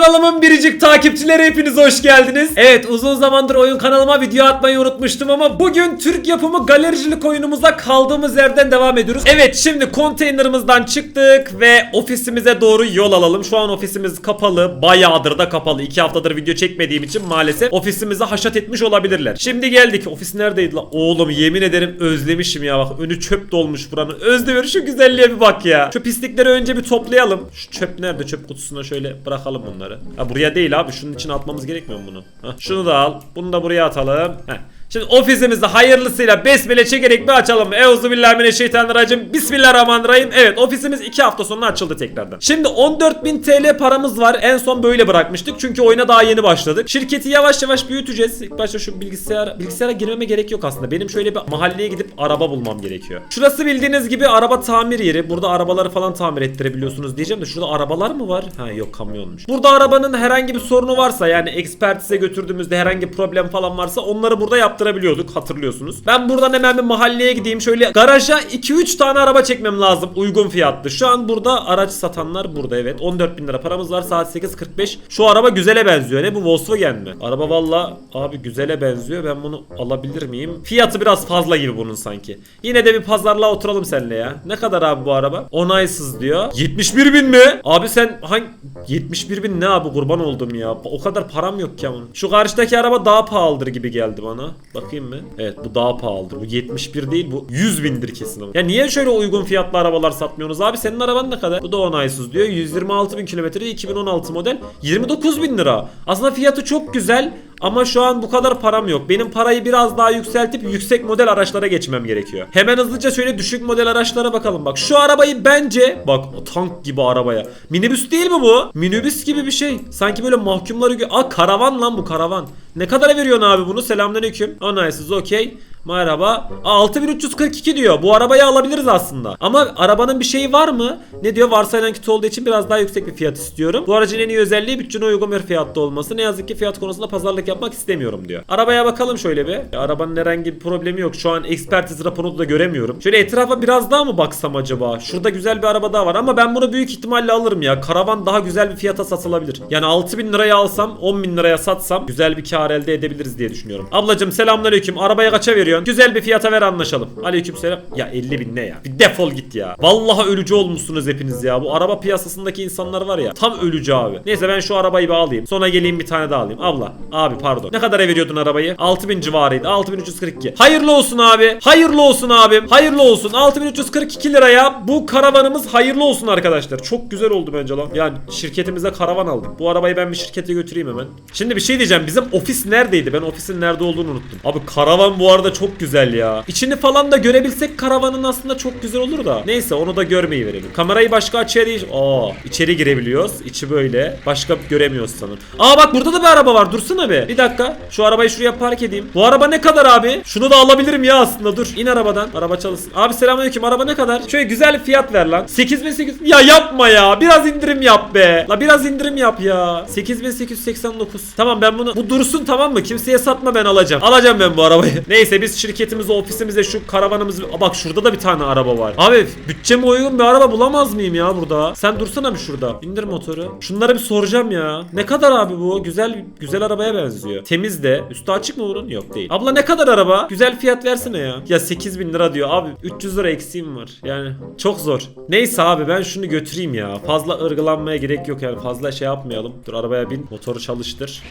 kanalımın biricik takipçileri hepiniz hoş geldiniz. Evet uzun zamandır oyun kanalıma video atmayı unutmuştum ama bugün Türk yapımı galericilik oyunumuza kaldığımız yerden devam ediyoruz. Evet şimdi konteynerimizden çıktık ve ofisimize doğru yol alalım. Şu an ofisimiz kapalı. Bayağıdır da kapalı. 2 haftadır video çekmediğim için maalesef ofisimizi haşat etmiş olabilirler. Şimdi geldik. Ofis neredeydi la? Oğlum yemin ederim özlemişim ya bak. Önü çöp dolmuş buranın. Özdemir şu güzelliğe bir bak ya. Şu pislikleri önce bir toplayalım. Şu çöp nerede? Çöp kutusuna şöyle bırakalım bunları. Ha buraya değil abi. Şunun içine atmamız gerekmiyor mu bunu? Hah, şunu da al. Bunu da buraya atalım. Heh. Şimdi ofisimizde hayırlısıyla besmele çekerek bir açalım. Euzubillahimineşşeytanirracim. Bismillahirrahmanirrahim. Evet ofisimiz 2 hafta sonra açıldı tekrardan. Şimdi 14.000 TL paramız var. En son böyle bırakmıştık. Çünkü oyuna daha yeni başladık. Şirketi yavaş yavaş büyüteceğiz. İlk başta şu bilgisayara... Bilgisayara girmeme gerek yok aslında. Benim şöyle bir mahalleye gidip araba bulmam gerekiyor. Şurası bildiğiniz gibi araba tamir yeri. Burada arabaları falan tamir ettirebiliyorsunuz diyeceğim de şurada arabalar mı var? Ha yok kamyonmuş. Burada arabanın herhangi bir sorunu varsa yani ekspertize götürdüğümüzde herhangi problem falan varsa onları burada yaptırabiliyorduk hatırlıyorsunuz. Ben buradan hemen bir mahalleye gideyim. Şöyle garaja 2-3 tane araba çekmem lazım uygun fiyatlı. Şu an burada araç satanlar burada evet. 14 bin lira paramız var saat 8.45. Şu araba güzele benziyor. Ne bu Volkswagen mi? Araba valla abi güzele benziyor. Ben bunu alabilir miyim? Fiyatı biraz fazla gibi bunun sanki. Yine de bir pazarlığa oturalım seninle ya. Ne kadar abi bu araba? Onaysız diyor. 71 bin mi? Abi sen hangi 71 bin ne abi kurban oldum ya. O kadar param yok ki onun. Şu karşıdaki araba daha pahalıdır gibi geldi bana. Bakayım mı? Evet bu daha pahalıdır. Bu 71 değil bu 100 bindir kesin ama. Ya niye şöyle uygun fiyatlı arabalar satmıyorsunuz abi? Senin araban ne kadar? Bu da onaysız diyor. 126 bin kilometre 2016 model. 29 bin lira. Aslında fiyatı çok güzel. Ama şu an bu kadar param yok. Benim parayı biraz daha yükseltip yüksek model araçlara geçmem gerekiyor. Hemen hızlıca şöyle düşük model araçlara bakalım. Bak şu arabayı bence bak tank gibi arabaya. Minibüs değil mi bu? Minibüs gibi bir şey. Sanki böyle mahkumları Aa karavan lan bu karavan. Ne kadara veriyorsun abi bunu? Selamünaleyküm. Onaysız okey. Merhaba. Aa, 6342 diyor. Bu arabayı alabiliriz aslında. Ama arabanın bir şeyi var mı? Ne diyor? Varsayılan kit olduğu için biraz daha yüksek bir fiyat istiyorum. Bu aracın en iyi özelliği bütçene uygun bir fiyatta olması. Ne yazık ki fiyat konusunda pazarlık yapmak istemiyorum diyor. Arabaya bakalım şöyle bir. Arabanın herhangi bir problemi yok. Şu an ekspertiz raporunu da göremiyorum. Şöyle etrafa biraz daha mı baksam acaba? Şurada güzel bir araba daha var ama ben bunu büyük ihtimalle alırım ya. Karavan daha güzel bir fiyata satılabilir. Yani 6000 liraya alsam 10 bin liraya satsam güzel bir kar elde edebiliriz diye düşünüyorum. Ablacım selamünaleyküm. Arabaya kaça veriyorsun? Güzel bir fiyata ver anlaşalım. Aleykümselam. Ya 50 bin ne ya? Bir defol git ya. Vallahi ölücü olmuşsunuz hepiniz ya. Bu araba piyasasındaki insanlar var ya. Tam ölücü abi. Neyse ben şu arabayı bir alayım. Sonra geleyim bir tane daha alayım. Abla. Abi pardon. Ne kadara veriyordun arabayı? 6000 civarıydı. 6342. Hayırlı olsun abi. Hayırlı olsun abim. Hayırlı olsun. 6342 liraya bu karavanımız hayırlı olsun arkadaşlar. Çok güzel oldu bence lan. Yani şirketimize karavan aldık. Bu arabayı ben bir şirkete götüreyim hemen. Şimdi bir şey diyeceğim. Bizim ofis neredeydi? Ben ofisin nerede olduğunu unuttum. Abi karavan bu arada çok güzel ya. İçini falan da görebilsek karavanın aslında çok güzel olur da. Neyse onu da görmeyi verelim. Kamerayı başka açıya değil. Aa içeri girebiliyoruz. İçi böyle. Başka göremiyoruz sanırım. Aa bak burada da bir araba var. Dursana be. Bir dakika. Şu arabayı şuraya park edeyim. Bu araba ne kadar abi? Şunu da alabilirim ya aslında. Dur. İn arabadan. Araba çalışsın. Abi selamünaleyküm. Araba ne kadar? Şöyle güzel fiyat ver lan. 8800. Ya yapma ya. Biraz indirim yap be. La biraz indirim yap ya. 8889. Tamam ben bunu bu dursun tamam mı? Kimseye satma ben alacağım. Alacağım ben bu arabayı. Neyse biz şirketimize, ofisimize şu karavanımızı Aa, bak şurada da bir tane araba var. Abi bütçeme uygun bir araba bulamaz mıyım ya burada? Sen dursana bir şurada. İndir motoru. Şunları bir soracağım ya. Ne kadar abi bu? Güzel güzel arabaya benziyor. Temiz de. Üstü açık mı bunun? Yok değil. Abla ne kadar araba? Güzel fiyat versene ya. Ya 8000 lira diyor. Abi 300 lira eksiğim var. Yani çok zor. Neyse abi ben şunu götüreyim ya. Fazla ırgılanmaya gerek yok yani. Fazla şey yapmayalım. Dur arabaya bin. Motoru çalıştır.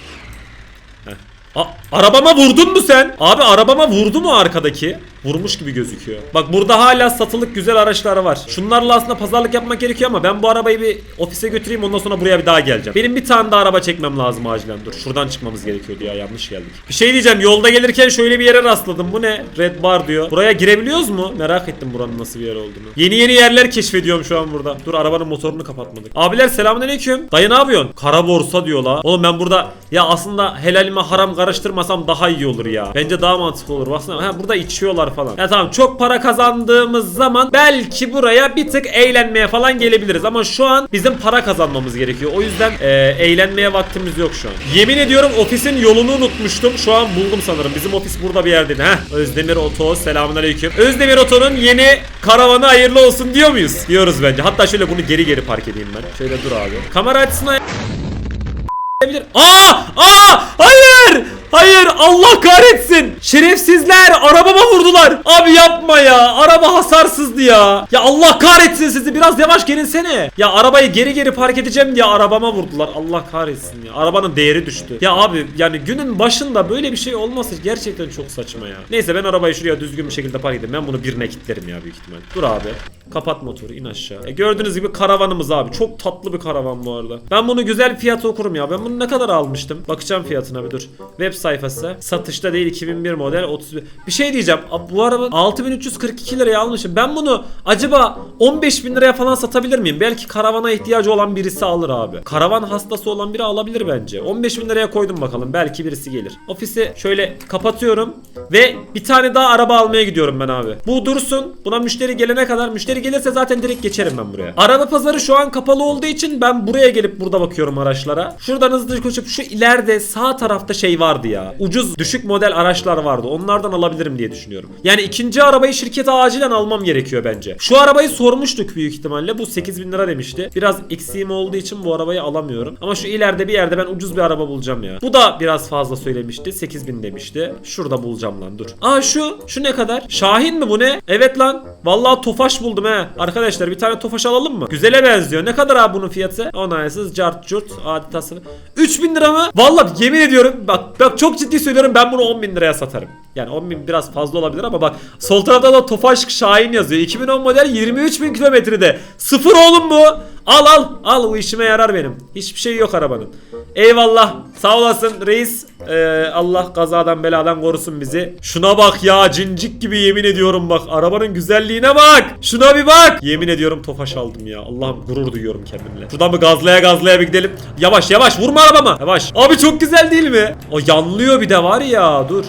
Heh. A- arabama vurdun mu sen? Abi arabama vurdu mu arkadaki? Vurmuş gibi gözüküyor. Bak burada hala satılık güzel araçlar var. Şunlarla aslında pazarlık yapmak gerekiyor ama ben bu arabayı bir ofise götüreyim ondan sonra buraya bir daha geleceğim. Benim bir tane daha araba çekmem lazım acilen. Dur şuradan çıkmamız gerekiyordu ya yanlış geldik. Bir şey diyeceğim yolda gelirken şöyle bir yere rastladım. Bu ne? Red bar diyor. Buraya girebiliyoruz mu? Merak ettim buranın nasıl bir yer olduğunu. Yeni yeni yerler keşfediyorum şu an burada. Dur arabanın motorunu kapatmadık. Abiler selamünaleyküm. Dayı ne yapıyorsun? Kara borsa diyor la. Oğlum ben burada ya aslında helalime haram karıştırmasam daha iyi olur ya. Bence daha mantıklı olur. Baksana ha burada içiyorlar falan. Ya tamam çok para kazandığımız zaman belki buraya bir tık eğlenmeye falan gelebiliriz. Ama şu an bizim para kazanmamız gerekiyor. O yüzden e, eğlenmeye vaktimiz yok şu an. Yemin ediyorum ofisin yolunu unutmuştum. Şu an buldum sanırım. Bizim ofis burada bir yerdeydi. Heh. Özdemir Oto. Selamünaleyküm. Özdemir Oto'nun yeni karavanı hayırlı olsun diyor muyuz? Diyoruz bence. Hatta şöyle bunu geri geri park edeyim ben. Şöyle dur abi. Kamera açısına. Aa! Aa! Hayır! Hayır! Allah kahretsin! Şerefsizler! Arabama vurdular! Abi yapma ya! Araba hasarsızdı ya! Ya Allah kahretsin sizi! Biraz yavaş gelinsene! Ya arabayı geri geri park edeceğim diye arabama vurdular. Allah kahretsin ya. Arabanın değeri düştü. Ya abi yani günün başında böyle bir şey olması gerçekten çok saçma ya. Neyse ben arabayı şuraya düzgün bir şekilde park edeyim. Ben bunu birine kilitlerim ya büyük ihtimal. Dur abi. Kapat motoru in aşağı. E, gördüğünüz gibi karavanımız abi. Çok tatlı bir karavan bu arada. Ben bunu güzel bir fiyata okurum ya. Ben bunu ne kadar almıştım? Bakacağım fiyatına bir dur. Web sayfası. Satışta değil 2001 model 31. Bir şey diyeceğim. Bu araba 6342 liraya almışım. Ben bunu acaba 15 bin liraya falan satabilir miyim? Belki karavana ihtiyacı olan birisi alır abi. Karavan hastası olan biri alabilir bence. 15 bin liraya koydum bakalım. Belki birisi gelir. Ofisi şöyle kapatıyorum. Ve bir tane daha araba almaya gidiyorum ben abi. Bu dursun. Buna müşteri gelene kadar. Müşteri gelirse zaten direkt geçerim ben buraya. Araba pazarı şu an kapalı olduğu için ben buraya gelip burada bakıyorum araçlara. Şuradan hızlıca koşup şu ileride sağ tarafta şey vardı ya. Ucuz düşük model araçlar vardı. Onlardan alabilirim diye düşünüyorum. Yani ikinci arabayı şirkete acilen almam gerekiyor bence. Şu arabayı sormuştuk büyük ihtimalle. Bu 8000 lira demişti. Biraz eksiğim olduğu için bu arabayı alamıyorum. Ama şu ileride bir yerde ben ucuz bir araba bulacağım ya. Bu da biraz fazla söylemişti. 8000 demişti. Şurada bulacağım lan dur. Aa şu. Şu ne kadar? Şahin mi bu ne? Evet lan. Vallahi tofaş buldum he. Arkadaşlar bir tane tofaş alalım mı? Güzele benziyor. Ne kadar abi bunun fiyatı? Onaysız cart curt adetası. 3000 lira mı? Vallahi yemin ediyorum bak bak çok ciddi söylüyorum ben bunu 10 bin liraya satarım. Yani 10 bin biraz fazla olabilir ama bak sol tarafta da Tofaş Şahin yazıyor. 2010 model 23 bin kilometrede. Sıfır oğlum bu. Al al al bu işime yarar benim. Hiçbir şey yok arabanın. Eyvallah sağ olasın reis. Ee, Allah kazadan beladan korusun bizi. Şuna bak ya cincik gibi yemin ediyorum bak. Arabanın güzelliğine bak. Şuna bir bak. Yemin ediyorum Tofaş aldım ya. Allah'ım gurur duyuyorum kendimle. Şuradan bir gazlaya gazlaya bir gidelim. Yavaş yavaş vurma arabama. Yavaş. Abi çok güzel değil mi? O yanlıyor bir de var ya dur.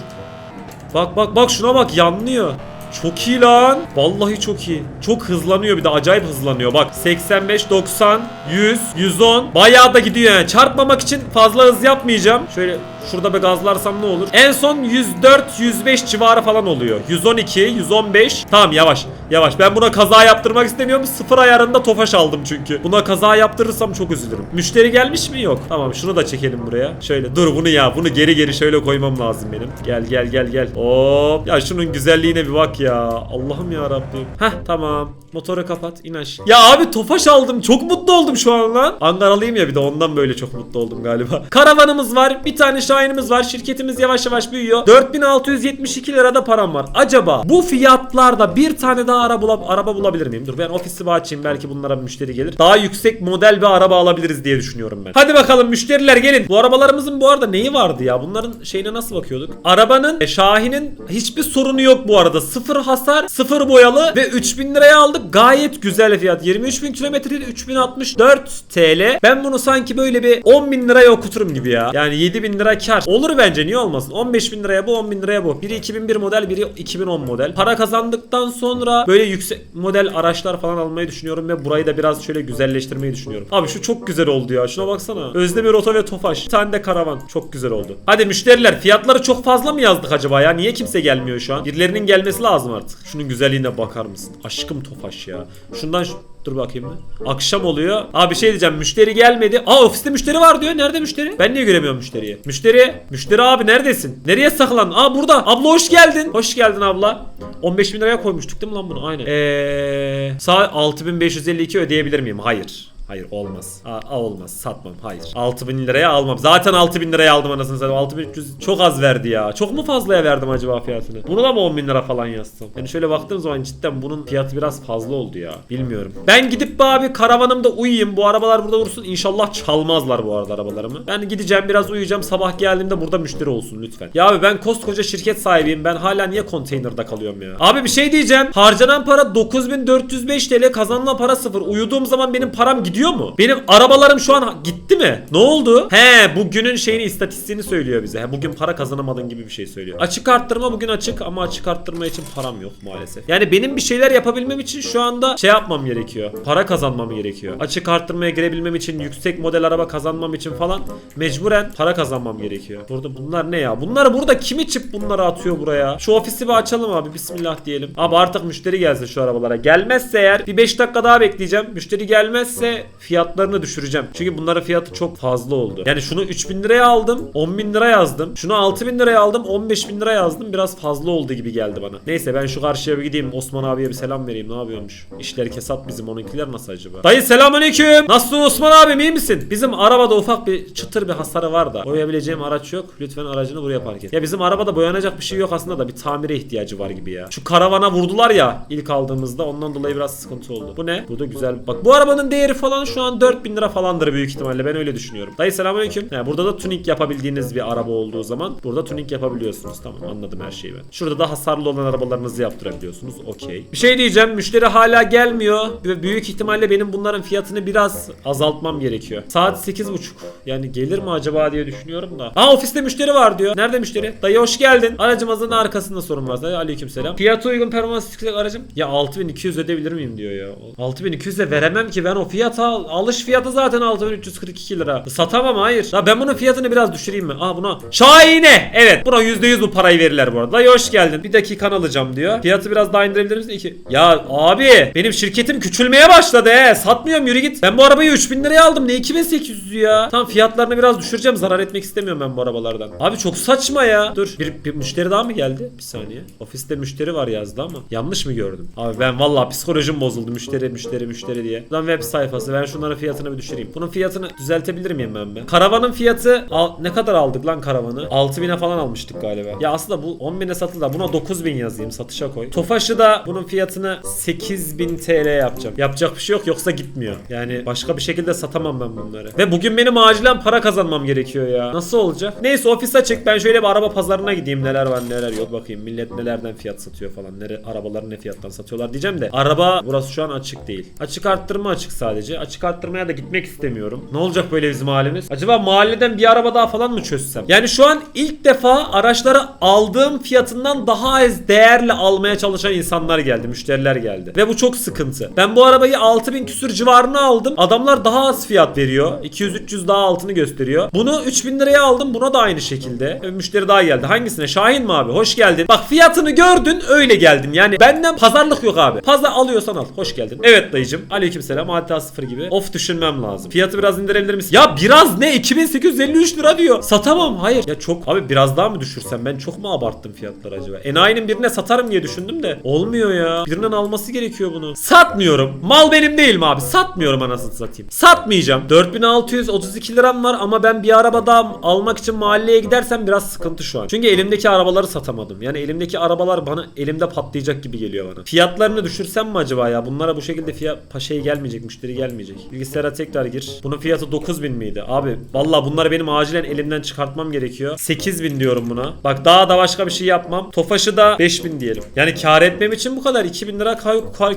Bak bak bak şuna bak yanlıyor. Çok iyi lan. Vallahi çok iyi. Çok hızlanıyor bir de acayip hızlanıyor. Bak 85, 90, 100, 110. Bayağı da gidiyor yani. Çarpmamak için fazla hız yapmayacağım. Şöyle şurada bir gazlarsam ne olur? En son 104, 105 civarı falan oluyor. 112, 115. Tamam yavaş. Yavaş. Ben buna kaza yaptırmak istemiyorum. Sıfır ayarında tofaş aldım çünkü. Buna kaza yaptırırsam çok üzülürüm. Müşteri gelmiş mi? Yok. Tamam şunu da çekelim buraya. Şöyle dur bunu ya. Bunu geri geri şöyle koymam lazım benim. Gel gel gel gel. Hop. Ya şunun güzelliğine bir bak ya. Allah'ım ya Rabbim. Heh tamam. Motoru kapat. in aşağı. Ya abi tofaş aldım. Çok mutlu oldum şu an lan. Ankaralıyım ya bir de ondan böyle çok mutlu oldum galiba. Karavanımız var. Bir tane şahinimiz var. Şirketimiz yavaş yavaş büyüyor. 4672 lirada param var. Acaba bu fiyatlarda bir tane daha araba, bulab- araba bulabilir miyim? Dur ben ofisimi açayım. Belki bunlara bir müşteri gelir. Daha yüksek model bir araba alabiliriz diye düşünüyorum ben. Hadi bakalım müşteriler gelin. Bu arabalarımızın bu arada neyi vardı ya? Bunların şeyine nasıl bakıyorduk? Arabanın e, Şahin'in hiçbir sorunu yok bu arada. Sıfır hasar, sıfır boyalı ve 3000 liraya aldık. Gayet güzel fiyat. 23.000 kilometrede 3064 TL. Ben bunu sanki böyle bir 10.000 liraya okuturum gibi ya. Yani 7000 lira kar. Olur bence niye olmasın? 15.000 liraya bu 10.000 liraya bu. Biri 2001 model biri 2010 model. Para kazandıktan sonra böyle yüksek model araçlar falan almayı düşünüyorum ve burayı da biraz şöyle güzelleştirmeyi düşünüyorum. Abi şu çok güzel oldu ya. Şuna baksana. Özdemir Oto ve Tofaş. Bir tane de karavan. Çok güzel oldu. Hadi müşteriler fiyatları çok fazla mı yazdık acaba ya? Niye kimse gelmiyor şu an? Birilerinin gelmesi lazım artık. Şunun güzelliğine bakar mısın? Aşkım Tofaş ya. Şundan şu... Dur bakayım bir. Akşam oluyor. Abi şey diyeceğim. Müşteri gelmedi. Aa ofiste müşteri var diyor. Nerede müşteri? Ben niye göremiyorum müşteriyi? Müşteri. Müşteri abi neredesin? Nereye saklandın? Aa burada. Abla hoş geldin. Hoş geldin abla. 15 bin liraya koymuştuk değil mi lan bunu? Aynen. Eee... Sağ 6552 ödeyebilir miyim? Hayır. Hayır olmaz. Aa, aa, olmaz. Satmam. Hayır. 6000 liraya almam. Zaten 6000 liraya aldım anasını satayım. 6300 çok az verdi ya. Çok mu fazlaya verdim acaba fiyatını? Bunu da mı 10 bin lira falan yazsam? Yani şöyle baktığım zaman cidden bunun fiyatı biraz fazla oldu ya. Bilmiyorum. Ben gidip bu abi karavanımda uyuyayım. Bu arabalar burada dursun. İnşallah çalmazlar bu arada arabalarımı. Ben gideceğim biraz uyuyacağım. Sabah geldiğimde burada müşteri olsun lütfen. Ya abi ben koskoca şirket sahibiyim. Ben hala niye konteynerda kalıyorum ya? Abi bir şey diyeceğim. Harcanan para 9405 TL. Kazanılan para sıfır. Uyuduğum zaman benim param gidiyor mu? Benim arabalarım şu an gitti mi? Ne oldu? He bugünün şeyini istatistiğini söylüyor bize. He, bugün para kazanamadın gibi bir şey söylüyor. Açık arttırma bugün açık ama açık arttırma için param yok maalesef. Yani benim bir şeyler yapabilmem için şu anda şey yapmam gerekiyor. Para kazanmam gerekiyor. Açık arttırmaya girebilmem için yüksek model araba kazanmam için falan mecburen para kazanmam gerekiyor. Burada bunlar ne ya? Bunları burada kim içip bunları atıyor buraya? Şu ofisi bir açalım abi. Bismillah diyelim. Abi artık müşteri gelsin şu arabalara. Gelmezse eğer bir 5 dakika daha bekleyeceğim. Müşteri gelmezse fiyatlarını düşüreceğim. Çünkü bunların fiyatı çok fazla oldu. Yani şunu 3000 liraya aldım. 10 bin lira yazdım. Şunu 6000 liraya aldım. 15 bin lira yazdım. Biraz fazla oldu gibi geldi bana. Neyse ben şu karşıya bir gideyim. Osman abiye bir selam vereyim. Ne yapıyormuş? İşleri kesat bizim. Onunkiler nasıl acaba? Dayı selamünaleyküm. Nasılsın Osman abi iyi misin? Bizim arabada ufak bir çıtır bir hasarı var da. Boyayabileceğim araç yok. Lütfen aracını buraya park et. Ya bizim arabada boyanacak bir şey yok aslında da bir tamire ihtiyacı var gibi ya. Şu karavana vurdular ya ilk aldığımızda. Ondan dolayı biraz sıkıntı oldu. Bu ne? Bu da güzel. Bak bu arabanın değeri falan şu an 4000 lira falandır büyük ihtimalle. Ben öyle düşünüyorum. Dayı selamünaleyküm. He, burada da tuning yapabildiğiniz bir araba olduğu zaman burada tuning yapabiliyorsunuz. Tamam anladım her şeyi ben. Şurada da hasarlı olan arabalarınızı yaptırabiliyorsunuz. Okey. Bir şey diyeceğim. Müşteri hala gelmiyor. Ve büyük ihtimalle benim bunların fiyatını biraz azaltmam gerekiyor. Saat 8.30. Yani gelir mi acaba diye düşünüyorum da. Aa ofiste müşteri var diyor. Nerede müşteri? Dayı hoş geldin. Aracımızın arkasında sorun var. Dayı aleykümselam. Fiyatı uygun performans yüksek aracım. Ya 6200 ödeyebilir miyim diyor ya. 6200 de veremem ki ben o fiyata al- alış fiyatı zaten 6342 lira. Satamam hayır. Ya ben bunun fiyatını biraz düşüreyim mi? Aa buna. Şahine. Evet buna %100 bu parayı verirler bu arada. Dayı hoş geldin. Bir dakikan alacağım diyor. Fiyatı biraz daha indirebilir misin? İki. Ya abi benim şirketim küçülmeye başladı he. Satmıyorum yürü git. Ben bu arabayı 3000 liraya aldım. Ne 2800 ya? Tamam fiyatlarını biraz düşüreceğim. Zarar etmek istemiyorum ben bu arabalardan. Abi çok saçma ya. Dur bir, bir müşteri daha mı geldi? Bir saniye. Ofiste müşteri var yazdı ama yanlış mı gördüm? Abi ben vallahi psikolojim bozuldu. Müşteri müşteri müşteri diye. Buradan web sayfası. Ben şunların fiyatını bir düşüreyim. Bunun fiyatını düzeltebilir miyim ben be? Karavanın fiyatı al- ne kadar aldık lan karavanı? 6000'e falan almıştık galiba. Ya aslında bu 10.000'e satıldı. da Buna 9000 yazayım. Satışa koy. Tofaş'ı da bunun fiyatını 8000 TL yapacağım. Yapacak bir şey yok yoksa gitmiyor. Yani başka bir şekilde satamam ben bunları. Ve bugün benim acilen para kazanmam gerekiyor ya. Nasıl olacak? Neyse ofis açık. Ben şöyle bir araba pazarına gideyim. Neler var neler yok. Bakayım millet nelerden fiyat satıyor falan. Nere, arabaları ne fiyattan satıyorlar diyeceğim de. Araba burası şu an açık değil. Açık arttırma açık sadece. Açık arttırmaya da gitmek istemiyorum. Ne olacak böyle bizim halimiz? Acaba mahalleden bir araba daha falan mı çözsem? Yani şu an ilk defa araçları aldığım fiyatından daha az değerle almaya çalışan insanlar geldi. Müşteriler geldi. Ve bu çok sıkıntı. Ben bu arabayı 6000 küsür civarına aldım. Adamlar daha az fiyat veriyor. 200-300 daha altını gösteriyor. Bunu 3000 liraya aldım. Buna da aynı şekilde. Müşteri daha geldi. Hangisine? Şahin mi abi? Hoş geldin. Bak fiyatını gördün öyle geldin. Yani benden pazarlık yok abi. Pazar alıyorsan al. Hoş geldin. Evet dayıcım. Aleykümselam. Adeta sıfır gibi. Of düşünmem lazım. Fiyatı biraz indirebilir misin? Ya biraz ne? 2853 lira diyor. Satamam. Hayır. Ya çok. Abi biraz daha mı düşürsem? Ben çok mu abarttım fiyatları acaba? Enayinin birine satarım diye düşündüm de. Olmuyor ya. Birinin alması gerekiyor bunu. Satmıyorum. Mal benim değil mi abi? Satmıyorum anasını satayım. Satmayacağım. 4632 liram var ama ben bir araba daha almak için mahalleye gidersem biraz sıkıntı şu an. Çünkü elimdeki arabaları satamadım. Yani elimdeki arabalar bana elimde patlayacak gibi geliyor bana. Fiyatlarını düşürsem mi acaba ya? Bunlara bu şekilde fiyat paşaya gelmeyecek, müşteri gelmeyecek. Bilgisayara tekrar gir. Bunun fiyatı 9000 miydi? Abi vallahi bunları benim acilen elimden çıkartmam gerekiyor. 8000 diyorum buna. Bak daha da başka bir şey yapmam. Tofaşı da 5000 diyelim. Yani kar etmem için bu kadar. 2000 lira kar,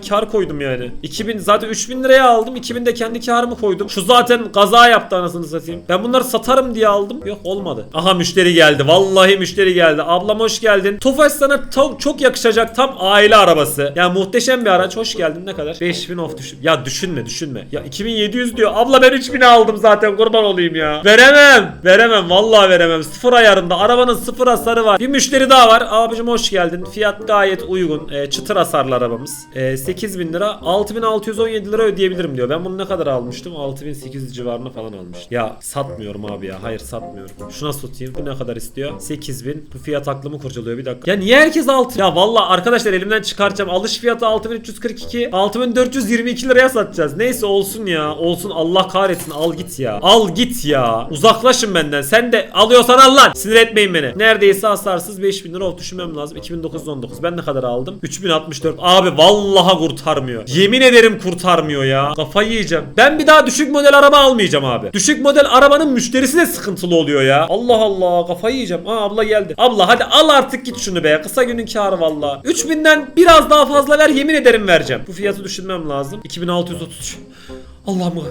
kar, koydum yani. 2000 zaten 3000 liraya aldım. 2000 de kendi karımı koydum. Şu zaten kaza yaptı anasını satayım. Ben bunları satarım diye aldım. Yok olmadı. Aha müşteri geldi. Vallahi müşteri geldi. Ablam hoş geldin. Tofaş sana çok yakışacak tam aile arabası. Ya muhteşem bir araç. Hoş geldin. Ne kadar? 5000 of düşün. Ya düşünme düşünme. Ya 2700 diyor. Abla ben 3000 aldım zaten. Kurban olayım ya. Veremem. Veremem. Vallahi veremem. Sıfır ayarında. Arabanın sıfır hasarı var. Bir müşteri daha var. Abicim hoş geldin. Fiyat gayet uygun. Ee, çıtır hasarlı arabamız. Ee, 8000 lira. 6617 lira ödeyebilirim diyor. Ben bunu ne kadar almıştım? 6800 civarına falan almıştım. Ya satmıyorum abi ya. Hayır satmıyorum. Şuna satayım. Bu ne kadar istiyor? 8000. Bu fiyat aklımı kurcalıyor. Bir dakika. Ya niye herkes 6? Ya vallahi arkadaşlar elimden çıkaracağım. Alış fiyatı 6342. 6422 liraya satacağız. Neyse olsun ya. Olsun Allah kahretsin. Al git ya. Al git ya. Uzaklaşın benden. Sen de alıyorsan al lan. Sinir etmeyin beni. Neredeyse hasarsız 5000 lira oldu. Düşünmem lazım. 2919. Ben ne kadar aldım? 3064. Abi vallahi kurtarmıyor. Yemin ederim kurtarmıyor ya. Kafayı yiyeceğim. Ben bir daha düşük model araba almayacağım abi. Düşük model arabanın müşterisi de sıkıntılı oluyor ya. Allah Allah kafayı yiyeceğim. Aa abla geldi. Abla hadi al artık git şunu be. Kısa günün karı valla. 3000'den biraz daha fazla ver yemin ederim vereceğim. Bu fiyatı düşünmem lazım. 2633. Allah'ım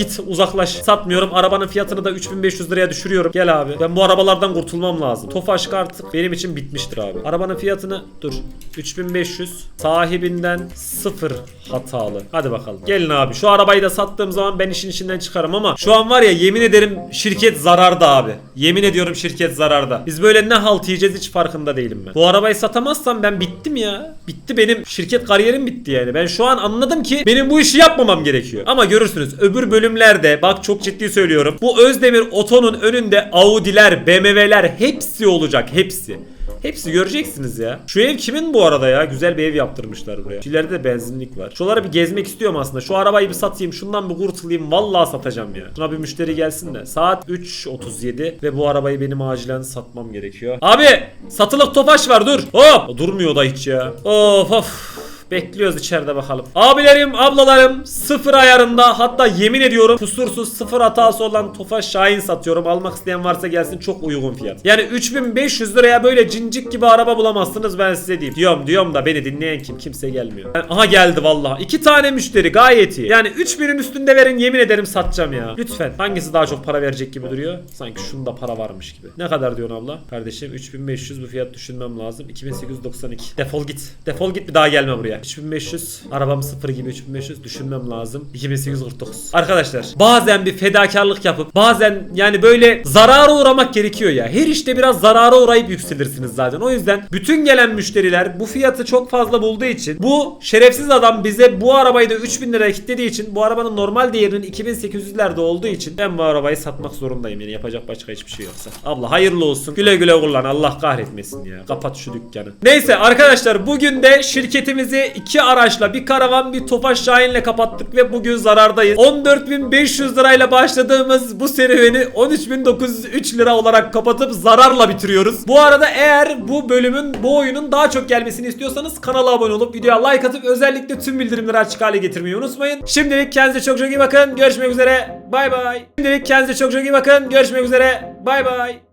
Git uzaklaş. Satmıyorum. Arabanın fiyatını da 3500 liraya düşürüyorum. Gel abi. Ben bu arabalardan kurtulmam lazım. Tofaş artık benim için bitmiştir abi. Arabanın fiyatını dur. 3500. Sahibinden sıfır hatalı. Hadi bakalım. Gelin abi. Şu arabayı da sattığım zaman ben işin içinden çıkarım ama şu an var ya yemin ederim şirket zararda abi. Yemin ediyorum şirket zararda. Biz böyle ne halt yiyeceğiz hiç farkında değilim ben. Bu arabayı satamazsam ben bittim ya. Bitti benim şirket kariyerim bitti yani. Ben şu an anladım ki benim bu işi yapmamam gerekiyor. Ama görürsünüz öbür bölümlerde bak çok ciddi söylüyorum. Bu Özdemir Oto'nun önünde Audi'ler, BMW'ler hepsi olacak hepsi. Hepsi göreceksiniz ya. Şu ev kimin bu arada ya? Güzel bir ev yaptırmışlar buraya. İleride de benzinlik var. Şuraları bir gezmek istiyorum aslında. Şu arabayı bir satayım. Şundan bir kurtulayım. Vallahi satacağım ya. Şuna bir müşteri gelsin de. Saat 3.37 ve bu arabayı benim acilen satmam gerekiyor. Abi satılık tofaş var dur. Hop. Durmuyor da hiç ya. Of of. Bekliyoruz içeride bakalım. Abilerim, ablalarım sıfır ayarında hatta yemin ediyorum kusursuz sıfır hatası olan Tofaş Şahin satıyorum. Almak isteyen varsa gelsin çok uygun fiyat. Yani 3500 liraya böyle cincik gibi araba bulamazsınız ben size diyeyim. Diyorum diyorum da beni dinleyen kim? Kimse gelmiyor. Yani- aha geldi vallahi. İki tane müşteri gayet iyi. Yani 3000'in üstünde verin yemin ederim satacağım ya. Lütfen. Hangisi daha çok para verecek gibi duruyor? Sanki şunda para varmış gibi. Ne kadar diyorsun abla? Kardeşim 3500 bu fiyat düşünmem lazım. 2892. Defol git. Defol git bir daha gelme buraya. 3500. Arabam sıfır gibi 3500 düşünmem lazım. 2849. Arkadaşlar bazen bir fedakarlık yapıp bazen yani böyle zarara uğramak gerekiyor ya. Her işte biraz zarara uğrayıp yükselirsiniz zaten. O yüzden bütün gelen müşteriler bu fiyatı çok fazla bulduğu için bu şerefsiz adam bize bu arabayı da 3000 liraya kitlediği için bu arabanın normal değerinin 2800'lerde olduğu için ben bu arabayı satmak zorundayım. Yani yapacak başka hiçbir şey yoksa. Abla hayırlı olsun. Güle güle kullan. Allah kahretmesin ya. Kapat şu dükkanı. Neyse arkadaşlar bugün de şirketimizi iki araçla bir karavan bir Tofaş Şahin'le kapattık ve bugün zarardayız. 14.500 lirayla başladığımız bu serüveni 13.903 lira olarak kapatıp zararla bitiriyoruz. Bu arada eğer bu bölümün bu oyunun daha çok gelmesini istiyorsanız kanala abone olup videoya like atıp özellikle tüm bildirimleri açık hale getirmeyi unutmayın. Şimdilik kendinize çok çok iyi bakın. Görüşmek üzere. Bay bay. Şimdilik kendinize çok çok iyi bakın. Görüşmek üzere. Bay bay.